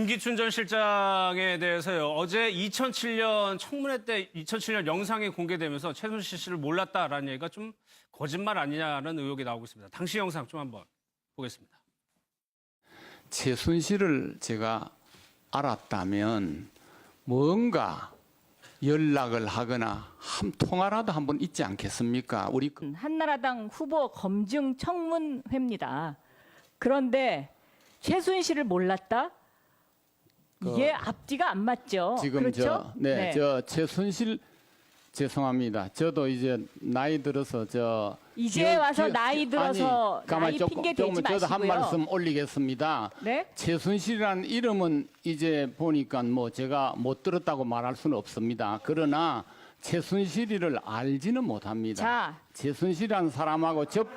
김기춘 전 실장에 대해서요. 어제 2007년 청문회 때 2007년 영상이 공개되면서 최순실 씨를 몰랐다라는 얘기가 좀 거짓말 아니냐는 의혹이 나오고 있습니다. 당시 영상 좀 한번 보겠습니다. 최순실을 제가 알았다면 뭔가 연락을 하거나 한 통화라도 한 번 있지 않겠습니까? 우리 그- 한나라당 후보 검증 청문회입니다. 그런데 최순실을 몰랐다? 이게 앞뒤가 안 맞죠. 지금 그렇죠? 저, 네, 저 최순실 죄송합니다. 저도 이제 나이 들어서 저 이제 기억- 와서 기억- 나이 들어서 아니, 가만히 나이 조금, 핑계 조금 대지 저도 한 마시고요. 말씀 올리겠습니다. 네? 최순실이라는 이름은 이제 보니까 뭐 제가 못 들었다고 말할 수는 없습니다. 그러나 최순실이를 알지는 못합니다. 자. 최순실이라는 사람하고 접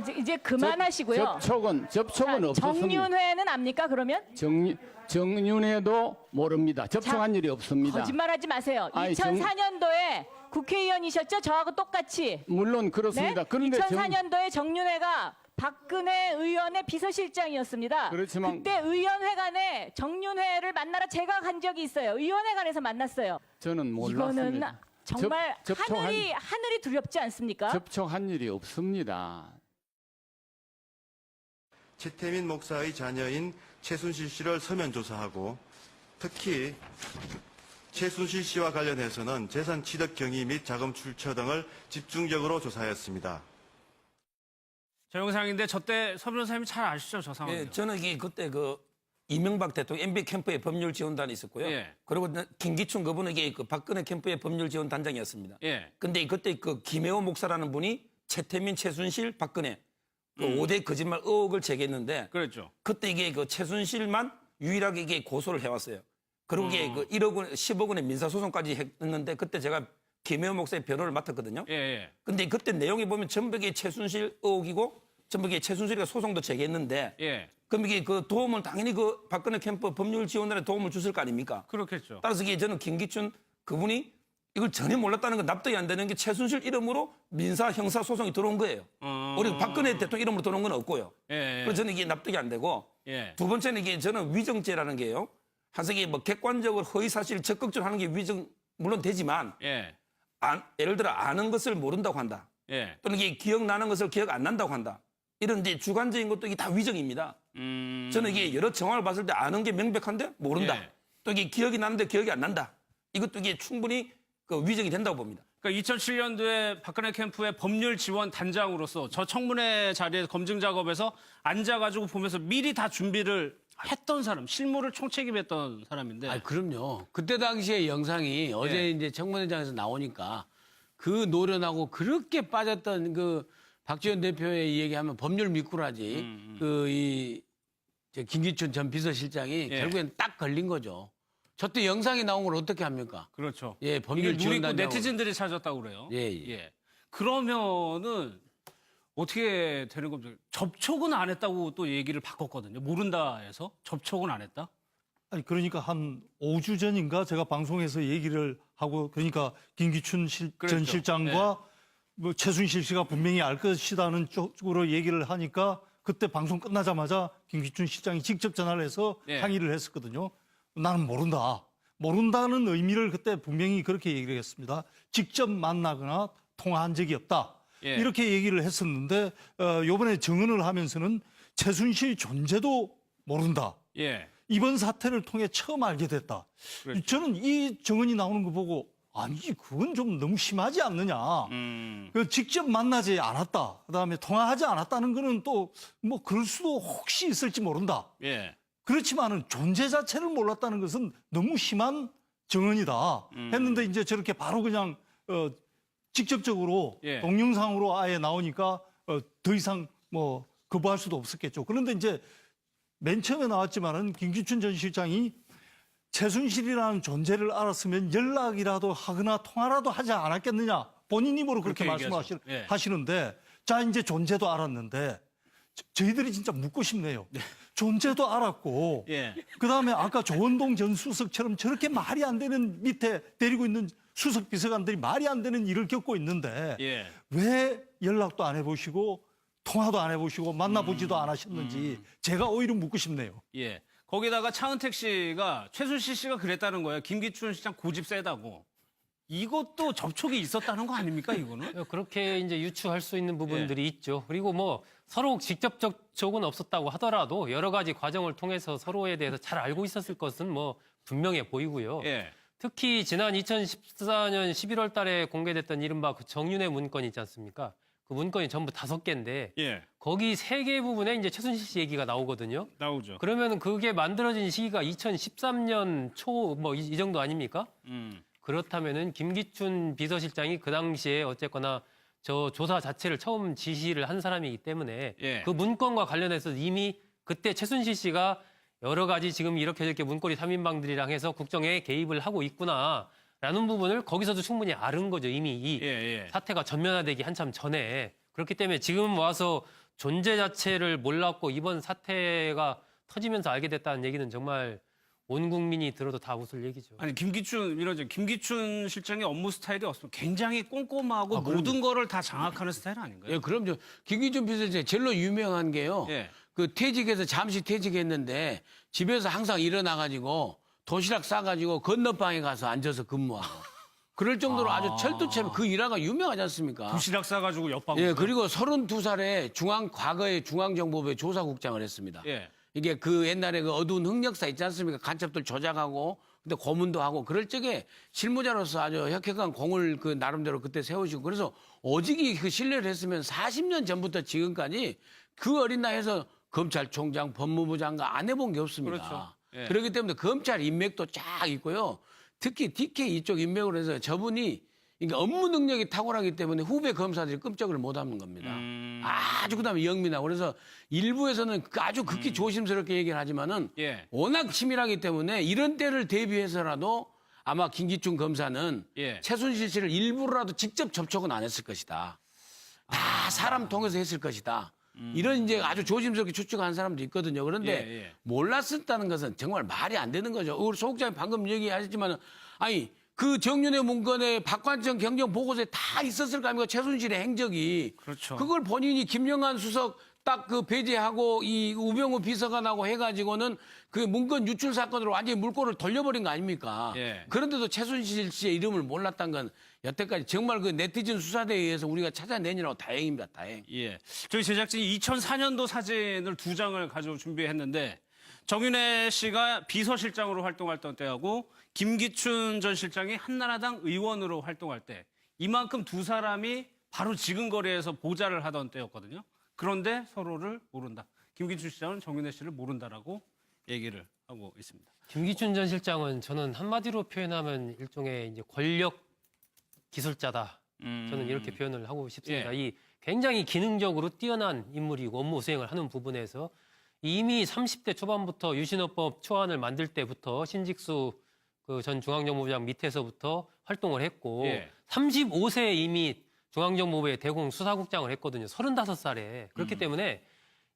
이제, 이제 그만하시고요. 접촉은 접촉은 자, 없었습니다. 정윤회는 압니까? 그러면 정 정윤회도 모릅니다. 접촉한 일이 없습니다. 거짓말하지 마세요. 아니, 정- 2004년도에 국회의원이셨죠? 저하고 똑같이. 물론 그렇습니다. 네? 그런데 정- 2004년도에 정윤회가 박근혜 의원의 비서실장이었습니다. 그렇지만- 그때 의원회관에 정윤회를 만나러 제가 간 적이 있어요. 의원회관에서 만났어요. 저는 이거는 몰랐습니다. 정말 접- 접촉한- 하늘이 하늘이 두렵지 않습니까? 접촉한 일이 없습니다. 최태민 목사의 자녀인 최순실 씨를 서면 조사하고 특히 최순실 씨와 관련해서는 재산 취득 경위 및 자금 출처 등을 집중적으로 조사하였습니다. 저 영상인데 저때 서 변호사님이 잘 아시죠? 저 상황. 예, 저는 그때 그 이명박 대통령 MB 캠프의 법률 지원단이 있었고요. 예. 그리고 나- 김기춘 그분은 이게 그 박근혜 캠프의 법률 지원 단장이었습니다. 예. 근데 그때 그 김혜호 목사라는 분이 최태민, 최순실, 박근혜 그 5대 거짓말 의혹을 제기했는데 그랬죠. 그때 이게 그 최순실만 유일하게 이게 고소를 해왔어요. 그리고 이게 그 1억 원, 10억 원의 민사소송까지 했는데 그때 제가 김혜호 목사의 변호를 맡았거든요. 예, 예. 근데 그때 내용이 보면 전부 이게 최순실 의혹이고 전부 이게 최순실이가 소송도 제기했는데 예. 그럼 이게 그 도움은 당연히 그 박근혜 캠프 법률 지원단에 도움을 줬을 거 아닙니까? 그렇겠죠. 따라서 이게 저는 김기춘 그분이 이걸 전혀 몰랐다는 건 납득이 안 되는 게 최순실 이름으로 민사 형사 소송이 들어온 거예요. 어. 우리 박근혜 대통령 이름으로 들어온 건 없고요. 예, 예. 그래서 저는 이게 납득이 안 되고 예. 두 번째는 이게 저는 위정죄라는 게요. 한석이 뭐 객관적으로 허위 사실 적극적으로 하는 게 위정 물론 되지만 예. 안- 예를 들어 아는 것을 모른다고 한다. 예. 또는 이게 기억나는 것을 기억 안 난다고 한다. 이런 이제 주관적인 것도 이게 다 위정입니다. 음. 저는 이게 여러 정황을 봤을 때 아는 게 명백한데 모른다. 예. 또 이게 기억이 나는데 기억이 안 난다. 이것도 이게 충분히 그 위정이 된다고 봅니다. 그러니까 2007년도에 박근혜 캠프의 법률 지원 단장으로서 저 청문회 자리에 검증 작업에서 앉아가지고 보면서 미리 다 준비를 했던 사람, 실무를 총책임했던 사람인데. 아, 그럼요. 그때 당시에 영상이 어제 예. 이제 청문회장에서 나오니까 그 노련하고 그렇게 빠졌던 그 박지원 대표의 얘기하면 법률 미꾸라지 음, 그이 김기춘 전 비서실장이 예. 결국엔 딱 걸린 거죠. 저 때 영상이 나온 걸 어떻게 합니까? 그렇죠. 예, 법률 누리고 지원단장. 네티즌들이 찾았다고 그래요. 예, 예. 그러면은 어떻게 되는 겁니까? 접촉은 안 했다고 또 얘기를 바꿨거든요. 모른다 해서 접촉은 안 했다? 아니 그러니까 한 5주 전인가 제가 방송에서 얘기를 하고 그러니까 김기춘 실, 그랬죠. 전 실장과 네. 뭐 최순실 씨가 분명히 알 것이다는 쪽으로 얘기를 하니까 그때 방송 끝나자마자 김기춘 실장이 직접 전화를 해서 예. 항의를 했었거든요. 나는 모른다. 모른다는 의미를 그때 분명히 그렇게 얘기를 했습니다. 직접 만나거나 통화한 적이 없다. 예. 이렇게 얘기를 했었는데 어, 이번에 증언을 하면서는 최순실 존재도 모른다. 예. 이번 사태를 통해 처음 알게 됐다. 그렇죠. 저는 이 증언이 나오는 거 보고 아니 그건 좀 너무 심하지 않느냐. 음. 그 직접 만나지 않았다. 그다음에 통화하지 않았다는 거는 또 뭐 그럴 수도 혹시 있을지 모른다. 예. 그렇지만은 존재 자체를 몰랐다는 것은 너무 심한 증언이다. 음. 했는데 이제 저렇게 바로 그냥 어 직접적으로 예. 동영상으로 아예 나오니까 어, 더 이상 뭐 거부할 수도 없었겠죠. 그런데 이제 맨 처음에 나왔지만은 김기춘 전 실장이 최순실이라는 존재를 알았으면 연락이라도 하거나 통화라도 하지 않았겠느냐. 본인 입으로 그렇게, 그렇게. 말씀하시는데 예. 하시는데 자 이제 존재도 알았는데 저- 저희들이 진짜 묻고 싶네요. 존재도 알았고 예. 그 다음에 아까 조원동 전 수석처럼 저렇게 말이 안 되는 밑에 데리고 있는 수석 비서관들이 말이 안 되는 일을 겪고 있는데 예. 왜 연락도 안 해보시고 통화도 안 해보시고 만나보지도 음. 안 하셨는지 제가 오히려 묻고 싶네요. 예. 거기다가 차은택 씨가 최순실 씨가 그랬다는 거예요. 김기춘 시장 고집 세다고. 이것도 접촉이 있었다는 거 아닙니까 이거는? 어, 그렇게 이제 유추할 수 있는 부분들이 있죠. 그리고 뭐 서로 직접 접촉은 없었다고 하더라도 여러 가지 과정을 통해서 서로에 대해서 잘 알고 있었을 것은 뭐 분명해 보이고요. 예. 특히 지난 2014년 11월 달에 공개됐던 이른바 그 정윤회 문건 있지 않습니까? 그 문건이 전부 다섯 개인데 예. 거기 세 개 부분에 이제 최순실 씨 얘기가 나오거든요. 나오죠. 그러면 그게 만들어진 시기가 2013년 초 뭐 이 정도 아닙니까? 음. 그렇다면은 김기춘 비서실장이 그 당시에 어쨌거나 저 조사 자체를 처음 지시를 한 사람이기 때문에 예. 그 문건과 관련해서 이미 그때 최순실 씨가 여러 가지 지금 이렇게 저렇게 문고리 3인방들이랑 해서 국정에 개입을 하고 있구나라는 부분을 거기서도 충분히 아는 거죠. 이미 이 예, 예. 사태가 전면화되기 한참 전에 그렇기 때문에 지금 와서 존재 자체를 몰랐고 이번 사태가 터지면서 알게 됐다는 얘기는 정말 온 국민이 들어도 다 웃을 얘기죠. 아니 김기춘 이런 저 김기춘 실장의 업무 스타일이 없으면 굉장히 꼼꼼하고 아, 그럼요. 모든 거를 다 장악하는 스타일 아닌가요? 예, 그럼 저 김기준 비서실장 제일로 유명한 게요. 예. 그 퇴직해서 잠시 퇴직했는데 집에서 항상 일어나 가지고 도시락 싸 가지고 건너방에 가서 앉아서 근무하고. 그럴 정도로 아. 주 철두철미 그 일화가 유명하지 않습니까? 도시락 싸가지고 옆방. 예, 그리고 32살에 중앙 과거에 중앙정보부의 조사국장을 했습니다. 예. 이게 그 옛날에 그 어두운 흑역사 있지 않습니까? 간첩들 조작하고 근데 고문도 하고 그럴 적에 실무자로서 아주 혁혁한 공을 그 나름대로 그때 세우시고 그래서 오직이 그 신뢰를 했으면 40년 전부터 지금까지 그 어린 나이에서 검찰총장, 법무부 장관 안 해본 게 없습니다. 그렇죠. 예. 그렇기 때문에 검찰 인맥도 쫙 있고요. 특히 DK 이쪽 인맥으로 해서 저분이 그러니까 업무 능력이 탁월하기 때문에 후배 검사들이 끔찍을 못 하는 겁니다. 음. 아주 그다음에 영민하고 그래서 일부에서는 그 아주 극히 조심스럽게 얘기를 하지만은 음. 예. 워낙 치밀하기 때문에 이런 때를 대비해서라도 아마 김기춘 검사는 예. 최순실 씨를 일부러라도 직접 접촉은 안 했을 것이다. 다 아. 사람 통해서 했을 것이다. 이런 이제 아주 조심스럽게 추측한 사람도 있거든요. 그런데 음. 예, 예. 몰랐었다는 것은 정말 말이 안 되는 거죠. 우리 소국장이 방금 얘기하셨지만 아니 그 정윤의 문건에 박관청 경정 보고서에 다 있었을 거 아닙니까? 최순실의 행적이. 그렇죠. 그걸 본인이 김영한 수석 딱 그 배제하고 이 우병우 비서관하고 해가지고는 그 문건 유출 사건으로 완전히 물꼬를 돌려버린 거 아닙니까? 예. 그런데도 최순실 씨의 이름을 몰랐다는 건 여태까지 정말 그 네티즌 수사대에 의해서 우리가 찾아내느라고 다행입니다. 다행. 예. 저희 제작진이 2004년도 사진을 두 장을 가지고 준비했는데 정윤혜 씨가 비서실장으로 활동할 때하고 김기춘 전 실장이 한나라당 의원으로 활동할 때 이만큼 두 사람이 바로 지근거리에서 보좌를 하던 때였거든요. 그런데 서로를 모른다. 김기춘 시장은 정윤혜 씨를 모른다라고 얘기를 하고 있습니다. 김기춘 전 실장은 저는 한마디로 표현하면 일종의 이제 권력 기술자다. 저는 이렇게 표현을 하고 싶습니다. 이 굉장히 기능적으로 뛰어난 인물이고 업무 수행을 하는 부분에서 이미 30대 초반부터 유신헌법 초안을 만들 때부터 신직수 그 전 중앙정보부장 밑에서부터 활동을 했고 예. 35세에 이미 중앙정보부의 대공 수사국장을 했거든요. 35살에. 그렇기 때문에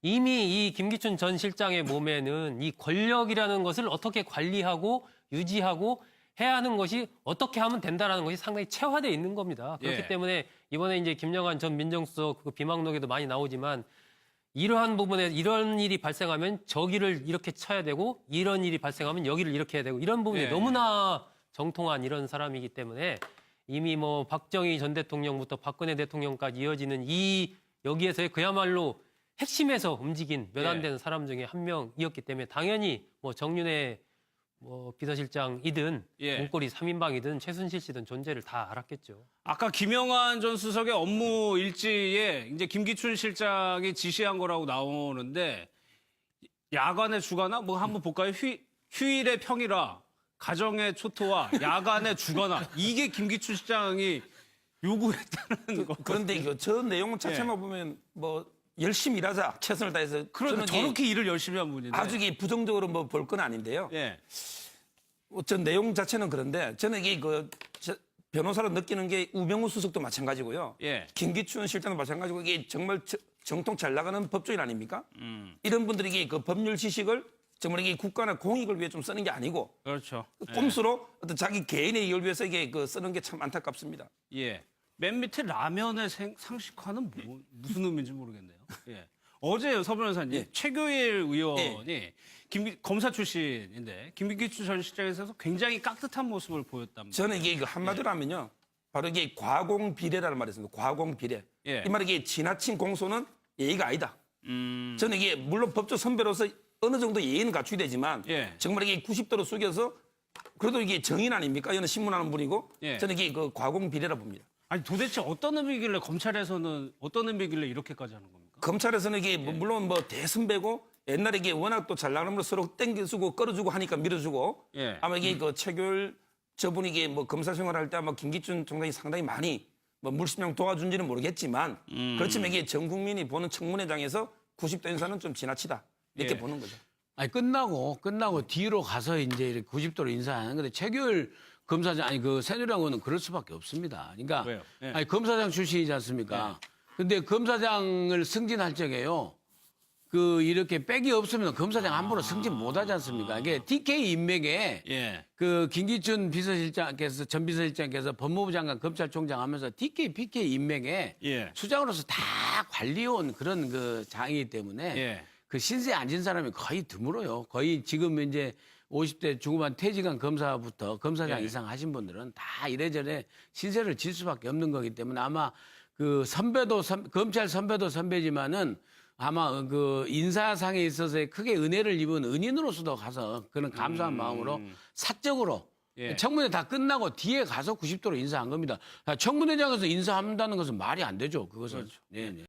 이미 이 김기춘 전 실장의 몸에는 이 권력이라는 것을 어떻게 관리하고 유지하고 해야 하는 것이 어떻게 하면 된다라는 것이 상당히 체화되어 있는 겁니다. 그렇기 예. 때문에 이번에 이제 김영환 전 민정수석 그 비망록에도 많이 나오지만 이러한 부분에 이런 일이 발생하면 저기를 이렇게 쳐야 되고 이런 일이 발생하면 여기를 이렇게 해야 되고 이런 부분이 예. 너무나 정통한 이런 사람이기 때문에 이미 뭐 박정희 전 대통령부터 박근혜 대통령까지 이어지는 이 여기에서의 그야말로 핵심에서 움직인 몇안 예. 되는 사람 중에 한 명이었기 때문에 당연히 뭐 정윤회 뭐 비서실장이든 예. 문고리 3인방이든 최순실 씨든 존재를 다 알았겠죠. 아까 김영환 전 수석의 업무 일지에 이제 김기춘 실장이 지시한 거라고 나오는데 야간에 주거나 뭐 한번 볼까요? 휴, 휴일에 평일화, 가정의 초토화, 야간에 주거나 이게 김기춘 실장이 요구했다는 거. 그런데 이거 저 내용 자체만 보면 뭐 열심히 일하자 최선을 다해서 이게 저렇게 일을 열심히 한 분인데. 아주 이게 부정적으로 뭐 볼 건 아닌데요. 예. 어, 전 내용 자체는 그런데 저는 이게 그 저- 변호사로 느끼는 게 우병우 수석도 마찬가지고요. 예. 김기춘 실장도 마찬가지고 이게 정말 저- 정통 잘 나가는 법조인 아닙니까? 음. 이런 분들이 이게 그 법률 지식을 정말 이게 국가나 공익을 위해 좀 쓰는 게 아니고 그렇죠. 꼼수로 어떤 자기 개인의 이익을 위해서 이게 그 쓰는 게 참 안타깝습니다. 예. 맨 밑에 라면의 생- 상식화는 뭐, 무슨 의미인지 모르겠네요. 예. 어제 서 변호사님 예. 최교일 의원이 김, 검사 출신인데 김기춘 전 시장에서 굉장히 깍듯한 모습을 보였답니다. 저는 이게 그 한마디로 하면요. 바로 이게 과공 비례라는 말이 있습니다. 과공 비례. 예. 이 말은 이게 지나친 공소는 예의가 아니다. 음, 저는 이게 물론 법조 선배로서 어느 정도 예의는 갖추야 되지만 예. 정말 이게 90도로 숙여서 그래도 이게 정인 아닙니까? 이는 신문하는 분이고 예. 저는 이게 그 과공 비례라 봅니다. 아니 도대체 어떤 의미길래 검찰에서는 어떤 의미길래 이렇게까지 하는 겁니까? 검찰에서는 이게 뭐 물론 뭐 대선배고 옛날에 이게 워낙 또잘걸 서로 땡겨주고 끌어주고 하니까 밀어주고 예. 아마 이게 그 최교일 저분이 이게 뭐 검사 생활할 때 아마 김기춘 총장이 상당히 많이 뭐 물심령 도와준지는 모르겠지만 음. 그렇지만 이게 전 국민이 보는 청문회장에서 90도 인사는 좀 지나치다 이렇게 예. 보는 거죠. 아니 끝나고 끝나고 뒤로 가서 이제 이렇게 90도로 인사하는 건데 최규일 검사장 아니 그 새누리당 의원은 그럴 수밖에 없습니다. 그러니까 왜요? 예. 아니 검사장 출신이지 않습니까? 근데 검사장을 승진할 적에요. 그 이렇게 백이 없으면 검사장 함부로 승진 못 하지 않습니까? 이게 TK 인맥에 예. 그 김기춘 비서실장께서 전 비서실장께서 법무부 장관 검찰총장 하면서 TK, PK 인맥에 예. 수장으로서 다 관리해온 그런 그 장이기 때문에 예. 그 신세 앉은 사람이 거의 드물어요. 거의 지금 이제 50대 중후반 퇴직한 검사부터 검사장 예. 이상 하신 분들은 다 이래저래 신세를 질 수밖에 없는 거기 때문에 아마 그 선배도 선- 검찰 선배도 선배지만은 아마 그 인사상에 있어서 크게 은혜를 입은 은인으로서도 가서 그런 감사한 마음으로 사적으로 예. 청문회 다 끝나고 뒤에 가서 90도로 인사한 겁니다. 청문회장에서 인사한다는 것은 말이 안 되죠. 그것은. 네, 네.